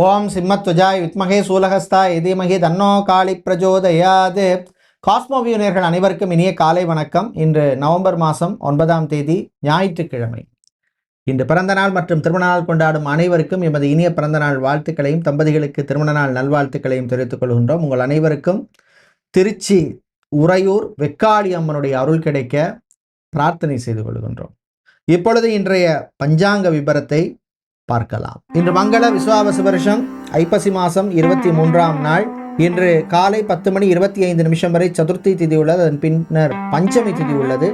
ஓம் சிம்மத்வஜாய் வித்மகே சூலகஸ்தாய் இதீமகி தன்னோ காளி பிரஜோதயாது. காஸ்மோவியூனியர்கள் அனைவருக்கும் இனிய காலை வணக்கம். இன்று நவம்பர் மாதம் ஒன்பதாம் தேதி ஞாயிற்றுக்கிழமை. இன்று பிறந்த நாள் மற்றும் திருமண நாள் கொண்டாடும் அனைவருக்கும் எமது இனிய பிறந்த நாள் வாழ்த்துக்களையும் தம்பதிகளுக்கு திருமண நாள் நல்வாழ்த்துக்களையும் தெரிவித்துக் கொள்கின்றோம். உங்கள் அனைவருக்கும் திருச்சி உறையூர் வெக்காளி அம்மனுடைய அருள் கிடைக்க பிரார்த்தனை செய்து கொள்கின்றோம். இப்பொழுது இன்றைய பஞ்சாங்க விபரத்தை பார்க்கலாம். இன்று மங்கள விசுவாவச வருஷம் ஐப்பசி மாதம் இருபத்தி மூன்றாம் நாள். இன்று காலை பத்து மணி இருபத்தி ஐந்து நிமிஷம் வரை சதுர்த்தி திதி உள்ளது அதன் பின்னர் பஞ்சமி திதி உள்ளது.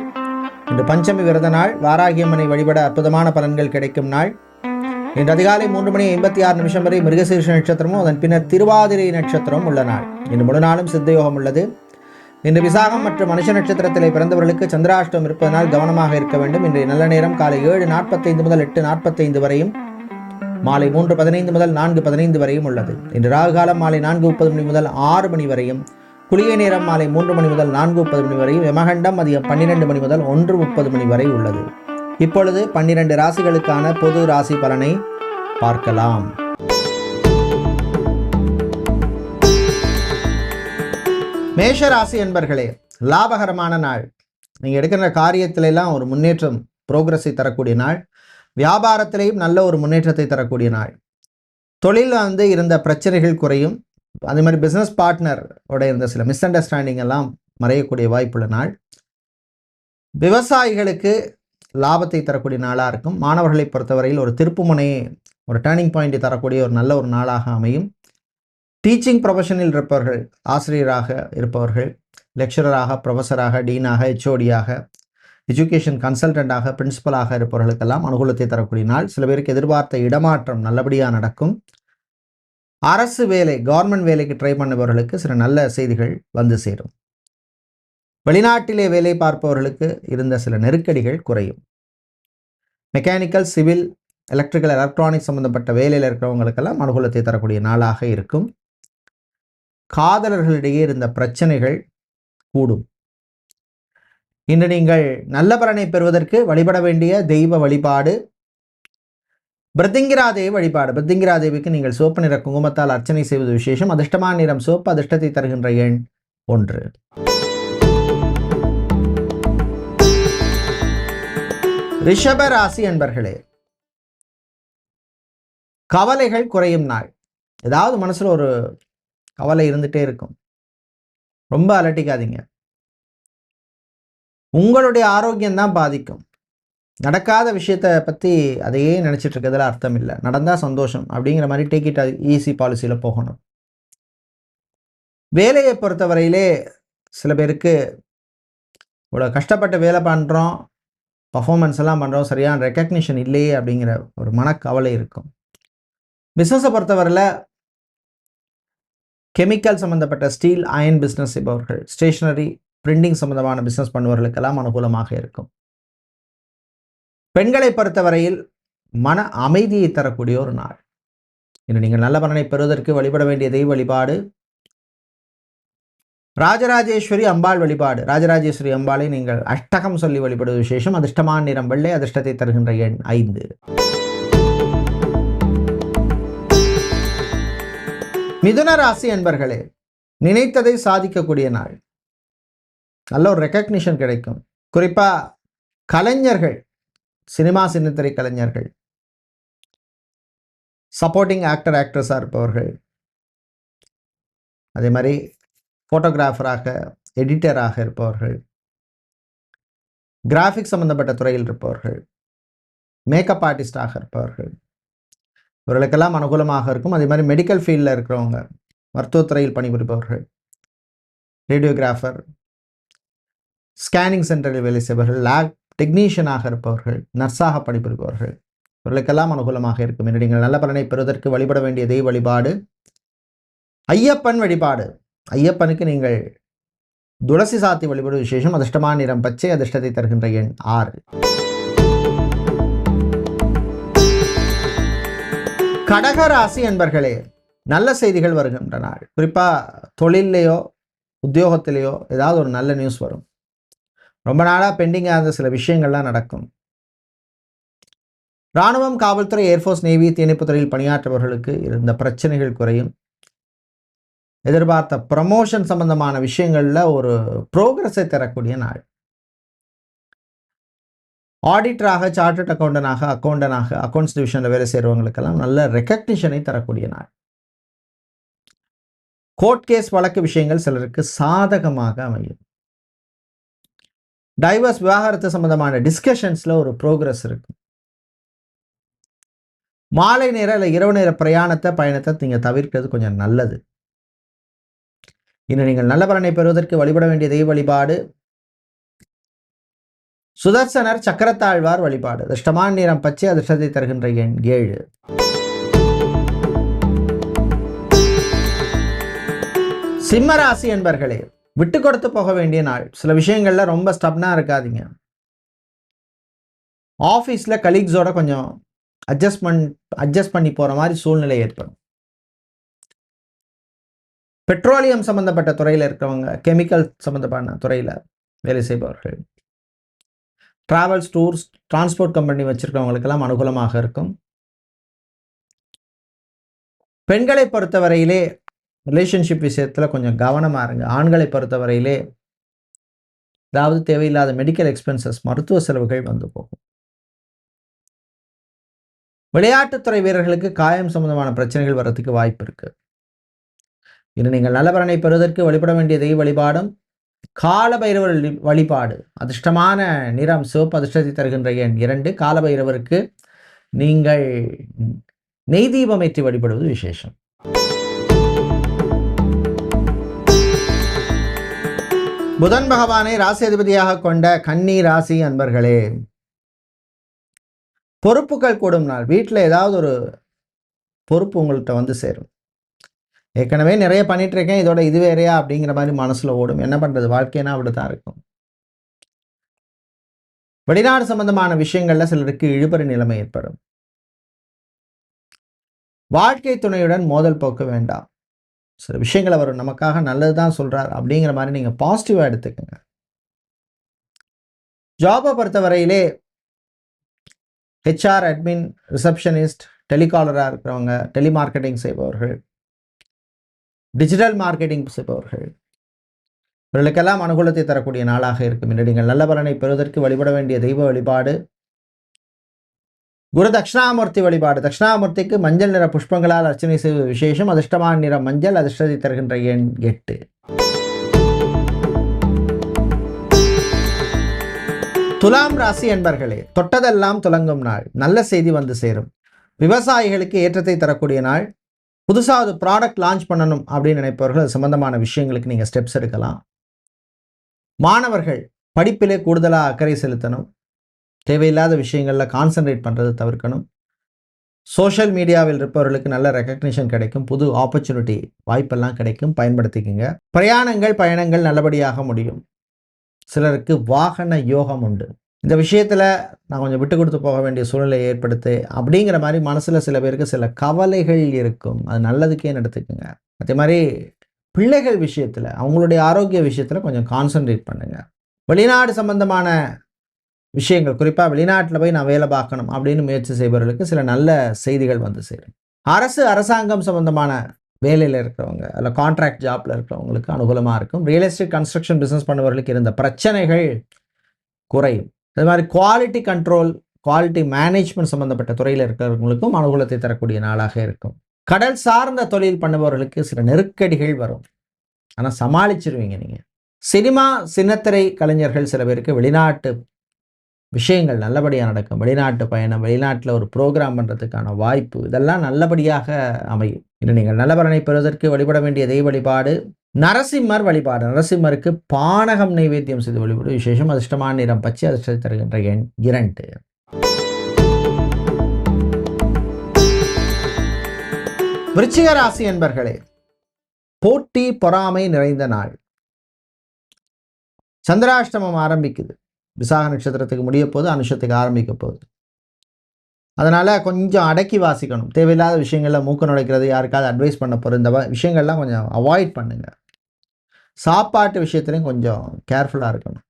இன்று பஞ்சமி விரத நாள் வாராகியம்மனை வழிபட அற்புதமான பலன்கள் கிடைக்கும் நாள். இன்று அதிகாலை மூன்று மணி ஐம்பத்தி ஆறு நிமிஷம் வரை மிருகசீர்ஷ நட்சத்திரமும் அதன் பின்னர் திருவாதிரை நட்சத்திரம் உள்ள நாள். இன்று முழு நாளும் சித்தயோகம் உள்ளது. இன்று விசாகம் மற்றும் மனுஷ நட்சத்திரத்திலே பிறந்தவர்களுக்கு சந்திராஷ்டம் இருப்பதனால் கவனமாக இருக்க வேண்டும். இன்றைய நல்ல நேரம் காலை ஏழு நாற்பத்தைந்து முதல் எட்டு நாற்பத்தைந்து வரையும். மாலை மூன்று பதினைந்து முதல் நான்கு பதினைந்து வரையும் உள்ளது. இன்று ராகு காலம் மாலை நான்கு முப்பது மணி முதல் ஆறு மணி வரையும் குளிகை நேரம் மாலை மூன்று மணி முதல் நான்கு முப்பது மணி வரையும் யமகண்டம் மதியம் பன்னிரெண்டு மணி முதல் ஒன்று முப்பது மணி வரை உள்ளது. இப்பொழுது பன்னிரண்டு ராசிகளுக்கான பொது ராசி பலனை பார்க்கலாம். மேஷ ராசி என்பர்களே லாபகரமான நாள். நீங்கள் எடுக்கிற காரியத்திலெல்லாம் ஒரு முன்னேற்றம் புரோகிரஸை தரக்கூடிய நாள். வியாபாரத்திலையும் நல்ல ஒரு முன்னேற்றத்தை தரக்கூடிய நாள். தொழிலில் வந்து இருந்த பிரச்சனைகள் குறையும். அதே மாதிரி பிஸ்னஸ் பார்ட்னர் உட இருந்த சில மிஸ் அண்டர்ஸ்டாண்டிங் எல்லாம் மறையக்கூடிய வாய்ப்புள்ள நாள். விவசாயிகளுக்கு லாபத்தை தரக்கூடிய நாளாக இருக்கும். மாணவர்களை பொறுத்தவரையில் ஒரு திருப்புமுனையை ஒரு டேர்னிங் பாயிண்ட் தரக்கூடிய ஒரு நல்ல ஒரு நாளாக அமையும். டீச்சிங் ப்ரொஃபஷனில் இருப்பவர்கள் ஆசிரியராக இருப்பவர்கள் லெக்சரராக ப்ரொஃபஸராக டீனாக ஹெச்ஓடியாக எஜுகேஷன் கன்சல்டண்டாக பிரின்சிபலாக இருப்பவர்களுக்கெல்லாம் அனுகூலத்தை தரக்கூடிய நாள். சில பேருக்கு எதிர்பார்த்த இடமாற்றம் நல்லபடியாக நடக்கும். அரசு வேலை கவர்மெண்ட் வேலைக்கு ட்ரை பண்ணுபவர்களுக்கு சில நல்ல செய்திகள் வந்து சேரும். வெளிநாட்டிலே வேலை பார்ப்பவர்களுக்கு இருந்த சில நெருக்கடிகள் குறையும். மெக்கானிக்கல் சிவில் எலக்ட்ரிக்கல் எலக்ட்ரானிக்ஸ் சம்பந்தப்பட்ட வேலையில் இருக்கிறவங்களுக்கெல்லாம் அனுகூலத்தை தரக்கூடிய நாளாக இருக்கும். காதலர்களிடையே இருந்த பிரச்சனைகள் கூடும். இன்று நீங்கள் நல்ல பலனை பெறுவதற்கு வழிபட வேண்டிய தெய்வ வழிபாடு. பிரதிங்கிரா தேவி வழிபாடு. பிரதிங்கிரா தேவிக்கு நீங்கள் சிவப்பு நிற குங்குமத்தால் அர்ச்சனை செய்வது விசேஷம். அதிர்ஷ்டமான நிறம் சிவப்பு அதிர்ஷ்டத்தை தருகின்ற எண் ஒன்று. ரிஷப ராசி என்பர்களே கவலைகள் குறையும் நாள். ஏதாவது மனசில் ஒரு கவலை இருந்துகிட்டே இருக்கும். ரொம்ப அலட்டிக்காதீங்க. உங்களுடைய ஆரோக்கியம் தான் பாதிக்கும். நடக்காத விஷயத்தை பற்றி அதையே நினச்சிட்டு இருக்கிறதுல அர்த்தம் இல்லை நடந்தால் சந்தோஷம் அப்படிங்கிற மாதிரி டேக் இட் ஈஸி பாலிசியில் போகணும். வேலையை பொறுத்தவரையிலே சில பேருக்கு இவ்வளோ கஷ்டப்பட்டு வேலை பண்ணுறோம் பர்ஃபார்மன்ஸ் எல்லாம் பண்ணுறோம் சரியான ரெக்கக்னிஷன் இல்லையே அப்படிங்கிற ஒரு மனக்கவலை இருக்கும். பிஸ்னஸை பொறுத்தவரையில் கெமிக்கல் சம்மந்தப்பட்ட ஸ்டீல் அயன் பிஸ்னஸ் செய்பவர்கள் ஸ்டேஷனரி பிரிண்டிங் சம்பந்தமான பிஸ்னஸ் பண்ணுவர்களுக்கெல்லாம் அனுகூலமாக இருக்கும். பெண்களை பொறுத்தவரையில் மன அமைதியை தரக்கூடிய ஒரு நாள். இன்று நீங்கள் நல்ல பலனை பெறுவதற்கு வழிபட வேண்டிய தெய்வ வழிபாடு. ராஜராஜேஸ்வரி அம்பாள் வழிபாடு. ராஜராஜேஸ்வரி அம்பாளை நீங்கள் அஷ்டகம் சொல்லி வழிபடுவது விசேஷம். அதிர்ஷ்டமான நிறம் வெள்ளை அதிர்ஷ்டத்தை தருகின்ற எண் ஐந்து. மிதுன ராசி என்பர்களே நினைத்ததை சாதிக்கக்கூடிய நாள். நல்ல ஒரு ரெக்கக்னிஷன் கிடைக்கும். குறிப்பாக கலைஞர்கள் சினிமா சின்னத்திரை கலைஞர்கள் சப்போர்ட்டிங் ஆக்டர் ஆக்ட்ரஸாக இருப்பவர்கள் அதே மாதிரி ஃபோட்டோகிராஃபராக எடிட்டராக இருப்பவர்கள் கிராஃபிக்ஸ் சம்மந்தப்பட்ட துறையில் இருப்பவர்கள் மேக்கப் ஆர்டிஸ்டாக இருப்பவர்கள் இவர்களுக்கெல்லாம் அனுகூலமாக இருக்கும். அதே மாதிரி மெடிக்கல் ஃபீல்டில் இருக்கிறவங்க மருத்துவத்துறையில் பணிபுரிபவர்கள் ரேடியோகிராஃபர் ஸ்கேனிங் சென்டரில் வேலை செய்பவர்கள் லேப் டெக்னீஷியனாக இருப்பவர்கள் நர்ஸாக பணிபுரிபவர்கள். இவர்களுக்கெல்லாம் அனுகூலமாக இருக்கும். என்று நீங்கள் நல்ல பலனை பெறுவதற்கு வழிபட வேண்டிய தெய்வ வழிபாடு. ஐயப்பன் வழிபாடு. ஐயப்பனுக்கு நீங்கள் துளசி சாத்தி வழிபடும் விசேஷம். அதிர்ஷ்டமான நிறம் பச்சை அதிர்ஷ்டத்தை தருகின்ற எண் ஆறு. கடகராசி என்பர்களே நல்ல செய்திகள் வருகின்ற நாள். குறிப்பாக தொழிலையோ உத்தியோகத்திலேயோ ஏதாவது ஒரு நல்ல நியூஸ் வரும். ரொம்ப நாளாக பெண்டிங்காக இருந்த சில விஷயங்கள்லாம் நடக்கும். இராணுவம் காவல்துறை ஏர்ஃபோர்ஸ் நேவி தீயணைப்பு துறையில் பணியாற்றவர்களுக்கு இருந்த பிரச்சனைகள் குறையும். எதிர்பார்த்த ப்ரமோஷன் சம்பந்தமான விஷயங்களில் ஒரு ப்ரோக்ரஸை தரக்கூடிய நாள். ஆடிட்டராக சார்ட்டட் அக்கௌண்டனாக அக்கௌண்டனாக அக்கௌண்ட்ஸ் டிவிஷனில் வேலை செய்கிறவங்களுக்கெல்லாம் நல்ல ரெக்கக்னிஷனை தரக்கூடிய நாள். கோர்ட் கேஸ் வழக்கு விஷயங்கள் சிலருக்கு சாதகமாக அமையும். டைவர்ஸ் விவாகரத்து சம்மந்தமான டிஸ்கஷன்ஸில் ஒரு ப்ரோக்ரஸ் இருக்குது மாலை நேரம் இல்லை இரவு நேர பிரயாணத்தை பயணத்தை நீங்கள் தவிர்க்கிறது கொஞ்சம் நல்லது. இன்னும் நீங்கள் நல்ல பலனை பெறுவதற்கு வழிபட வேண்டிய தெய்வ வழிபாடு. சுதர்சனர் சக்கரத்தாழ்வார் வழிபாடு. அதிர்ஷ்டமான நிறம் பச்சை அதிர்ஷ்டத்தை தருகின்ற எண் ஏழு. சிம்மராசி என்பர்களே விட்டு கொடுத்து போக வேண்டிய நாள். சில விஷயங்களில் ரொம்ப ஸ்டப்னாக இருக்காதீங்க. ஆஃபீஸில் கலீக்ஸோட கொஞ்சம் அட்ஜஸ்ட்மெண்ட் அட்ஜஸ்ட் பண்ணி போகிற மாதிரி சூழ்நிலை ஏற்படும். பெட்ரோலியம் சம்மந்தப்பட்ட துறையில் இருக்கிறவங்க கெமிக்கல் சம்மந்தப்பட்ட துறையில் வேலை செய்பவர்கள் ட்ராவல்ஸ் டூர்ஸ் டிரான்ஸ்போர்ட் கம்பெனி வச்சுருக்கவங்களுக்கெல்லாம் அனுகூலமாக இருக்கும். பெண்களை பொறுத்தவரையிலே ரிலேஷன்ஷிப் விஷயத்தில் கொஞ்சம் கவனமாக இருங்க. ஆண்களை பொறுத்தவரையிலே அதாவது தேவையில்லாத மெடிக்கல் எக்ஸ்பென்சஸ் மருத்துவ செலவுகள் வந்து போகும். விளையாட்டுத்துறை வீரர்களுக்கு காயம் சம்பந்தமான பிரச்சனைகள் வர்றதுக்கு வாய்ப்பு இருக்கு. இன்னும் நீங்கள் நல்லபலனை பெறுவதற்கு வழிபட வேண்டிய தெய்வ வழிபாடும் காலபைரவர் வழிபாடு அதிர்ஷ்டமான நிறம் சிவப்பு அதிர்ஷ்டத்தை தருகின்ற எண் இரண்டு காலபைரவருக்கு நீங்கள் நெய் தீபம் ஏற்றி வழிபடுவது விசேஷம். புதன் பகவானை ராசி அதிபதியாக கொண்ட கன்னி ராசி அன்பர்களே பொறுப்புகள் கூடும் நாள். வீட்டில் ஏதாவது ஒரு பொறுப்பு உங்கள்கிட்ட வந்து சேரும். ஏற்கனவே நிறைய பண்ணிட்டு இருக்கேன் இதோட இது வேறையா அப்படிங்கிற மாதிரி மனசில் ஓடும். என்ன பண்றது? வாழ்க்கைனா அப்படித்தான் இருக்கும். வெளிநாடு சம்பந்தமான விஷயங்களில் சிலருக்கு இழுபறி நிலைமை ஏற்படும். வாழ்க்கை துணையுடன் மோதல் போக்க வேண்டாம். சில விஷயங்கள் அவர் நமக்காக நல்லதுதான் சொல்கிறார் அப்படிங்கிற மாதிரி நீங்கள் பாசிட்டிவாக எடுத்துக்கோங்க. ஜாபை பொறுத்தவரையிலே ஹெச்ஆர் அட்மின் ரிசப்ஷனிஸ்ட் டெலிகாலராக இருக்கிறவங்க டெலிமார்க்கெட்டிங் செய்பவர்கள் டிஜிட்டல் மார்க்கெட்டிங் செய்பவர்கள் இவர்களுக்கெல்லாம் அனுகூலத்தை தரக்கூடிய நாளாக இருக்கும். என்று நீங்கள் நல்ல பலனை பெறுவதற்கு வழிபட வேண்டிய தெய்வ வழிபாடு குரு தட்சிணாமூர்த்தி வழிபாடு. தட்சிணாமூர்த்திக்கு மஞ்சள் நிற புஷ்பங்களால் அர்ச்சனை செய்வது விசேஷம். அதிர்ஷ்டமான நிறம் மஞ்சள் அதிர்ஷ்டத்தை தருகின்ற எண் எட்டு. துலாம் ராசி என்பர்களே தொட்டதெல்லாம் துலங்கும் நாள். நல்ல செய்தி வந்து சேரும். விவசாயிகளுக்கு ஏற்றத்தை தரக்கூடிய நாள். புதுசாக ஒரு ப்ராடக்ட் லான்ச் பண்ணணும் அப்படின்னு நினைப்பவர்கள் அது சம்பந்தமான விஷயங்களுக்கு நீங்கள் ஸ்டெப்ஸ் எடுக்கலாம். மாணவர்கள் படிப்பிலே கூடுதலாக அக்கறை செலுத்தணும். தேவையில்லாத விஷயங்களில் கான்சன்ட்ரேட் பண்ணுறது தவிர்க்கணும். சோஷியல் மீடியாவில் இருப்பவர்களுக்கு நல்ல ரெக்கக்னிஷன் கிடைக்கும். புது ஆப்பர்ச்சுனிட்டி வாய்ப்பெல்லாம் கிடைக்கும். பயன்படுத்திக்கோங்க. பிரயாணங்கள் பயணங்கள் நல்லபடியாக முடியும். சிலருக்கு வாகன யோகம் உண்டு. இந்த விஷயத்தில் நான் கொஞ்சம் விட்டு கொடுத்து போக வேண்டிய சூழ்நிலை ஏற்படுத்து அப்படிங்கிற மாதிரி மனசில் சில பேருக்கு சில கவலைகள் இருக்கும். அது நல்லதுக்கே எடுத்துக்கோங்க. அதே மாதிரி பிள்ளைகள் விஷயத்தில் அவங்களுடைய ஆரோக்கிய விஷயத்தில் கொஞ்சம் கான்சன்ட்ரேட் பண்ணுங்கள் வெளிநாடு சம்பந்தமான விஷயங்கள். குறிப்பாக வெளிநாட்டில் போய் நான் வேலை பார்க்கணும் அப்படின்னு முயற்சி செய்பவர்களுக்கு சில நல்ல செய்திகள் வந்து சேரும். அரசு அரசாங்கம் சம்பந்தமான வேலையில் இருக்கிறவங்க அதில் கான்ட்ராக்ட் ஜாப்பில் இருக்கிறவங்களுக்கு அனுகூலமாக இருக்கும். ரியல் எஸ்டேட் கன்ஸ்ட்ரக்ஷன் பிஸ்னஸ் பண்ணவர்களுக்கு இருந்த பிரச்சனைகள் குறையும். அது மாதிரி குவாலிட்டி கண்ட்ரோல் குவாலிட்டி மேனேஜ்மெண்ட் சம்மந்தப்பட்ட துறையில் இருக்கிறவங்களுக்கும் அனுகூலத்தை தரக்கூடிய நாளாக இருக்கும். கடல் சார்ந்த தொழில் பண்ணுபவர்களுக்கு சில நெருக்கடிகள் வரும். ஆனால் சமாளிச்சிருவீங்க நீங்கள் சினிமா சின்னத்திரை கலைஞர்கள் சில பேருக்கு வெளிநாட்டு விஷயங்கள் நல்லபடியாக நடக்கும். வெளிநாட்டு பயணம் வெளிநாட்டில் ஒரு ப்ரோக்ராம் பண்ணுறதுக்கான வாய்ப்பு இதெல்லாம் நல்லபடியாக அமையும். இன்னும் நீங்கள் நல்ல பலனை பெறுவதற்கு வழிபட வேண்டிய தெய்வ வழிபாடு நரசிம்மர் வழிபாடு. நரசிம்மருக்கு பானகம் நைவேத்தியம் செய்து வழிபாடு. விசேஷம் அதிர்ஷ்டமான நிறம் பச்சை அதிர்ஷ்டத்தை தருகின்ற எண் இரண்டு. விருச்சிக ராசி என்பர்களே போட்டி பொறாமை நிறைந்த நாள். சந்திராஷ்டமம் ஆரம்பிக்குது. விசாக நட்சத்திரத்துக்கு முடிய போது அனுஷத்துக்கு ஆரம்பிக்க போகுது. அதனால் கொஞ்சம் அடக்கி வாசிக்கணும். தேவையில்லாத விஷயங்களில் மூக்க நுழைக்கிறது யாருக்காவது அட்வைஸ் பண்ண போகிற இந்த விஷயங்கள்லாம் கொஞ்சம் அவாய்ட் பண்ணுங்கள் சாப்பாட்டு விஷயத்துலையும் கொஞ்சம் கேர்ஃபுல்லாக இருக்கணும்.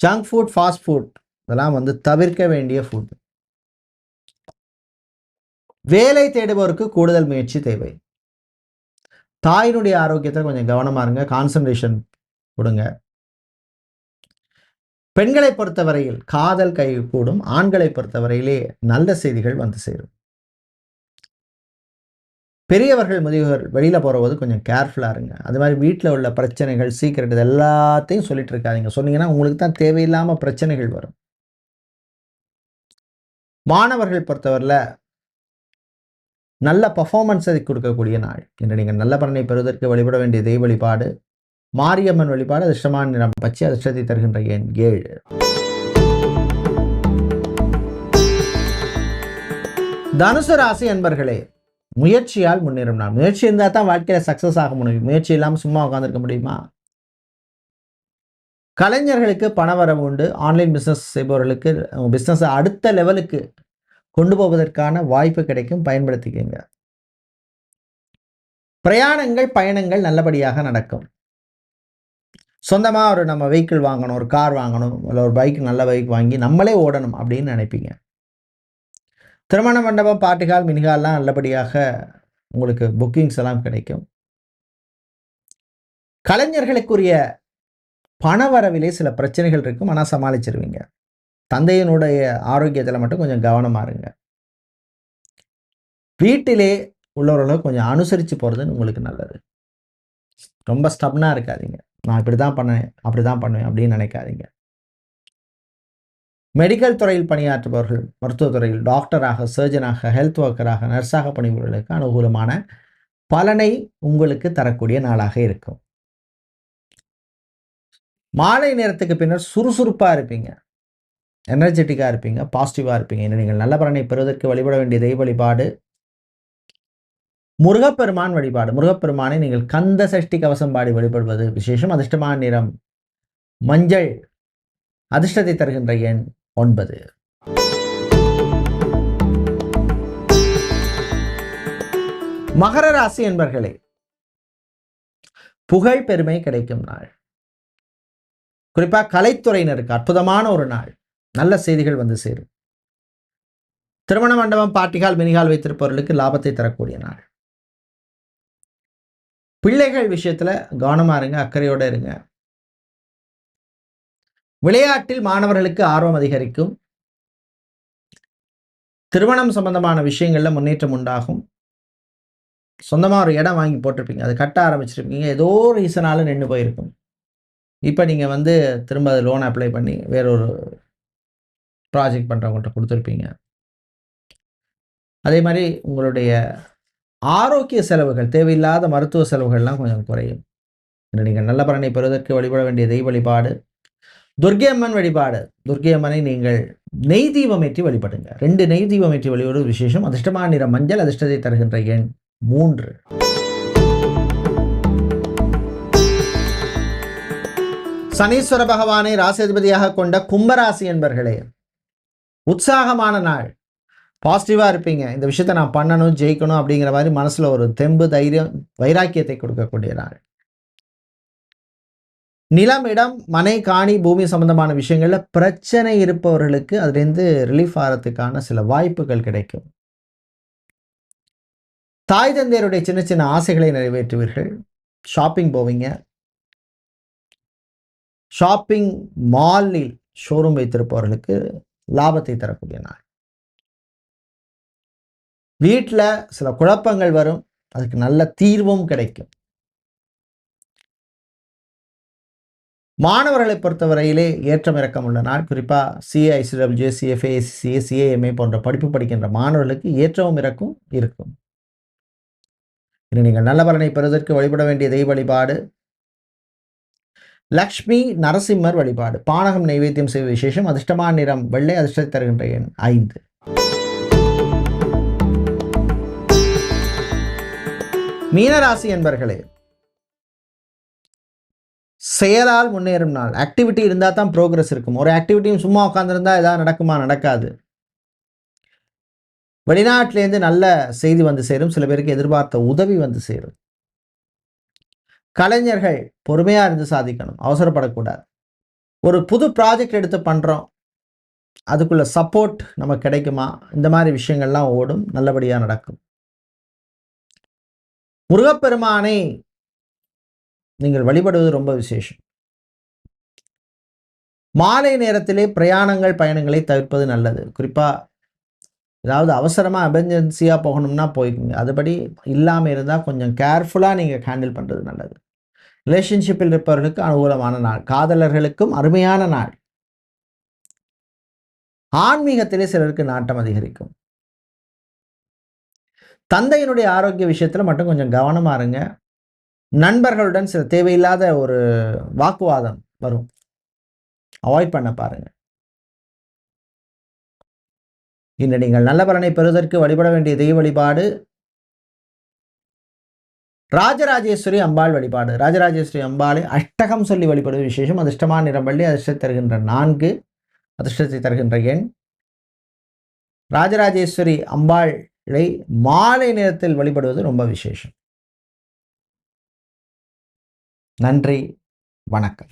ஜங்க் ஃபுட் ஃபாஸ்ட் ஃபுட் இதெல்லாம் வந்து தவிர்க்க வேண்டிய ஃபுட் வேலை தேடுபவருக்கு கூடுதல் முயற்சி தேவை. தாயினுடைய ஆரோக்கியத்தை கொஞ்சம் கவனமா இருங்க. கான்சன்ட்ரேஷன் கொடுங்க. பெண்களை பொறுத்தவரையில் காதல் கை கூடும் ஆண்களை பொறுத்தவரையிலே நல்ல செய்திகள் வந்து சேரும். பெரியவர்கள் முதியவர்கள் வெளியில் போகிறபோது கொஞ்சம் கேர்ஃபுல்லாக இருங்க. அது மாதிரி வீட்டில் உள்ள பிரச்சனைகள் சீக்கிரட் இது எல்லாத்தையும் சொல்லிட்டு இருக்காதீங்க. சொன்னீங்கன்னா உங்களுக்கு தான் தேவையில்லாமல் பிரச்சனைகள் வரும். மாணவர்கள் பொறுத்தவரையில் நல்ல பர்ஃபார்மன்ஸை கொடுக்கக்கூடிய நாள். இன்று நீங்கள் நல்ல பலனை பெறுவதற்கு வழிபட வேண்டிய தெய்வ வழிபாடு மாரியம்மன் வழிபாடு அதிர்ஷ்டமான நிறம் பச்சை அதிர்ஷ்டத்தை தருகின்ற எண் ஏழு. தனுசு ராசி என்பர்களே முயற்சியால் முன்னேறும் நாள். முயற்சி இருந்தால் தான் வாழ்க்கையில் சக்ஸஸ் ஆக முடியும். முயற்சி இல்லாமல் சும்மா உட்காந்துருக்க முடியுமா? கலைஞர்களுக்கு பணவரவு உண்டு. ஆன்லைன் பிஸ்னஸ் செய்பவர்களுக்கு பிஸ்னஸை அடுத்த லெவலுக்கு கொண்டு போவதற்கான வாய்ப்பு கிடைக்கும். பயன்படுத்திக்கங்க. பிரயாணங்கள் பயணங்கள் நல்லபடியாக நடக்கும். சொந்தமாக ஒரு நம்ம வெஹிக்கிள் வாங்கணும் ஒரு கார் வாங்கணும் இல்லை ஒரு பைக் நல்ல பைக் வாங்கி நம்மளே ஓடணும் அப்படின்னு நினைப்பீங்க. திருமண மண்டபம் பாட்டுகால் மினிகால்லாம் நல்லபடியாக உங்களுக்கு புக்கிங்ஸ் எல்லாம் கிடைக்கும். கலைஞர்களுக்குரிய பணவரவிலே சில பிரச்சனைகள் இருக்கும். ஆனால் சமாளிச்சிருவீங்க. தந்தையினுடைய ஆரோக்கியத்தில் மட்டும் கொஞ்சம் கவனமாக இருங்க. வீட்டிலே உள்ளவர்களை கொஞ்சம் அனுசரித்து போகிறது உங்களுக்கு நல்லது. ரொம்ப ஸ்டப்னாக இருக்காதீங்க. நான் இப்படி தான் பண்ணேன் அப்படி தான் பண்ணுவேன் அப்படின்னு நினைக்காதீங்க. மெடிக்கல் துறையில் பணியாற்றுபவர்கள் மருத்துவத்துறையில் டாக்டராக சர்ஜனாக ஹெல்த் ஒர்க்கராக நர்ஸாக பணிபுரிகளுக்கு அனுகூலமான பலனை உங்களுக்கு தரக்கூடிய நாளாக இருக்கும். மாலை நேரத்துக்கு பின்னர் சுறுசுறுப்பாக இருப்பீங்க. எனர்ஜெட்டிக்காக இருப்பீங்க பாசிட்டிவாக இருப்பீங்க. இன்னும் நீங்கள் நல்ல பலனை பெறுவதற்கு வழிபட வேண்டிய தெய்வ வழிபாடு முருகப்பெருமான் வழிபாடு. முருகப்பெருமானை நீங்கள் கந்த சஷ்டி கவசம் பாடி வழிபடுவது விசேஷம். அதிர்ஷ்டமான நிறம் மஞ்சள். அதிர்ஷ்டத்தை தருகின்ற எண் ஒன்பது. மகர ராசி என்பர்களே புகழ் பெருமை கிடைக்கும் நாள். குறிப்பாக கலைத்துறையினருக்கு அற்புதமான ஒரு நாள். நல்ல செய்திகள் வந்து சேரும். திருமண மண்டபம் பாட்டிகால் மினிகால் வைத்திருப்பவர்களுக்கு லாபத்தை தரக்கூடிய நாள். பிள்ளைகள் விஷயத்துல கவனமாக இருங்க அக்கறையோட இருங்க. விளையாட்டில் மாணவர்களுக்கு ஆர்வம் அதிகரிக்கும். திருமணம் சம்பந்தமான விஷயங்களில் முன்னேற்றம் உண்டாகும். சொந்தமாக ஒரு இடம் வாங்கி போட்டிருப்பீங்க. அது கட்ட ஆரம்பிச்சிருப்பீங்க. ஏதோ ரீசனால நின்று போயிருக்கும். இப்போ நீங்கள் வந்து திரும்ப அது லோன் அப்ளை பண்ணி வேறொரு ப்ராஜெக்ட் பண்ணுறவங்கள்ட்ட கொடுத்துருப்பீங்க. அதே மாதிரி உங்களுடைய ஆரோக்கிய செலவுகள் தேவையில்லாத மருத்துவ செலவுகள்லாம் கொஞ்சம் குறையும். இன்று நீங்கள் நல்ல பலனை பெறுவதற்கு வழிபட வேண்டிய தெய்வ வழிபாடு துர்க்கை அம்மன் வழிபாடு. துர்க்கை அம்மனை நீங்கள் நெய் தீபம் ஏற்றி வழிபடுங்க ரெண்டு நெய் தீபம் ஏற்றி வழிபடுவது விசேஷம். அதிர்ஷ்டமான நிற மஞ்சள் அதிர்ஷ்டத்தை தருகின்ற எண் மூன்று. சனீஸ்வர பகவானை ராசிபதியாக கொண்ட கும்பராசி என்பர்களே உற்சாகமான நாள். பாசிட்டிவாக இருப்பீங்க. இந்த விஷயத்தை நான் பண்ணணும் ஜெயிக்கணும் அப்படிங்கிற மாதிரி மனசில் ஒரு தெம்பு தைரியம் வைராக்கியத்தை கொடுக்கக்கூடிய நாள். நிலம் இடம் மனை காணி பூமி சம்பந்தமான விஷயங்களில் பிரச்சனை இருப்பவர்களுக்கு அதுலேருந்து ரிலீஃப் ஆகிறதுக்கான சில வாய்ப்புகள் கிடைக்கும். தாய் தந்தையருடைய சின்ன சின்ன ஆசைகளை நிறைவேற்றுவீர்கள். ஷாப்பிங் போவீங்க. ஷாப்பிங் மாலில் ஷோரூம் வைத்திருப்பவர்களுக்கு லாபத்தை தரக்கூடிய நாள். வீட்டில் சில குழப்பங்கள் வரும். அதுக்கு நல்ல தீர்வும் கிடைக்கும். மாணவர்களை பொறுத்தவரையிலே ஏற்றம் இறக்கம் உள்ள நாள். குறிப்பாக சிஐசிடபிள்யூ சிஎஃப்ஏ சிஏ சிஏஎம்ஏ போன்ற படிப்பு படிக்கின்ற மாணவர்களுக்கு ஏற்றவும் இறக்கும் இருக்கும். இனி நீங்கள் நல்ல பலனை பெறுவதற்கு வழிபட வேண்டிய தெய்வ வழிபாடு. லக்ஷ்மி நரசிம்மர் வழிபாடு. பானகம் நைவேத்தியம் செய்வ விசேஷம். அதிர்ஷ்டமான நிறம் வெள்ளை. அதிர்ஷ்டத்தை தருகின்ற எண் ஐந்து. மீனராசி என்பர்களே செயலால் முன்னேறும் நாள். ஆக்டிவிட்டி இருந்தால் தான் ப்ரோக்ரஸ் இருக்கும். ஒரு ஆக்டிவிட்டியும் சும்மா உட்காந்துருந்தா ஏதாவது நடக்குமா? நடக்காது. வெளிநாட்டிலேருந்து நல்ல செய்தி வந்து சேரும். சில பேருக்கு எதிர்பார்த்த உதவி வந்து சேரும். கலைஞர்கள் பொறுமையாக இருந்து சாதிக்கணும். அவசரப்படக்கூடாது. ஒரு புது ப்ராஜெக்ட் எடுத்து பண்ணுறோம் அதுக்குள்ள சப்போர்ட் நமக்கு கிடைக்குமா? இந்த மாதிரி விஷயங்கள்லாம் ஓடும். நல்லபடியாக நடக்கும். முருகப்பெருமானை நீங்கள் வழிபடுவது ரொம்ப விசேஷம். மாலை நேரத்திலே பிரயாணங்கள் பயணங்களை தவிர்ப்பது நல்லது. குறிப்பாக ஏதாவது அவசரமாக எமர்ஜென்சியாக போகணும்னா போய்க்குங்க. அதுபடி இல்லாமல் இருந்தால் கொஞ்சம் கேர்ஃபுல்லாக நீங்கள் ஹேண்டில் பண்ணுறது நல்லது. ரிலேஷன்ஷிப்பில் இருப்பவர்களுக்கு அனுகூலமான நாள். காதலர்களுக்கும் அருமையான நாள். ஆன்மீகத்திலே சிலருக்கு நாட்டம் அதிகரிக்கும். தந்தையினுடைய ஆரோக்கிய விஷயத்தில் மட்டும் கொஞ்சம் கவனமாக இருங்க. நண்பர்களுடன் சில தேவையில்லாத ஒரு வாக்குவாதம் வரும். அவாய்ட் பண்ண பாருங்க. இன்று நீங்கள் நல்ல பலனை பெறுவதற்கு வழிபட வேண்டிய தெய்வ வழிபாடு ராஜராஜேஸ்வரி அம்பாள் வழிபாடு. ராஜராஜேஸ்வரி அம்பாளை அஷ்டகம் சொல்லி வழிபடுவது விசேஷம். அதிர்ஷ்டமான நிறம்பள்ளி அதிர்ஷ்டத்தை தருகின்ற நான்கு அதிர்ஷ்டத்தை தருகின்ற எண். ராஜராஜேஸ்வரி அம்பாள் மாலை நேரத்தில் வழிபடுவது ரொம்ப விசேஷம். நன்றி வணக்கம்.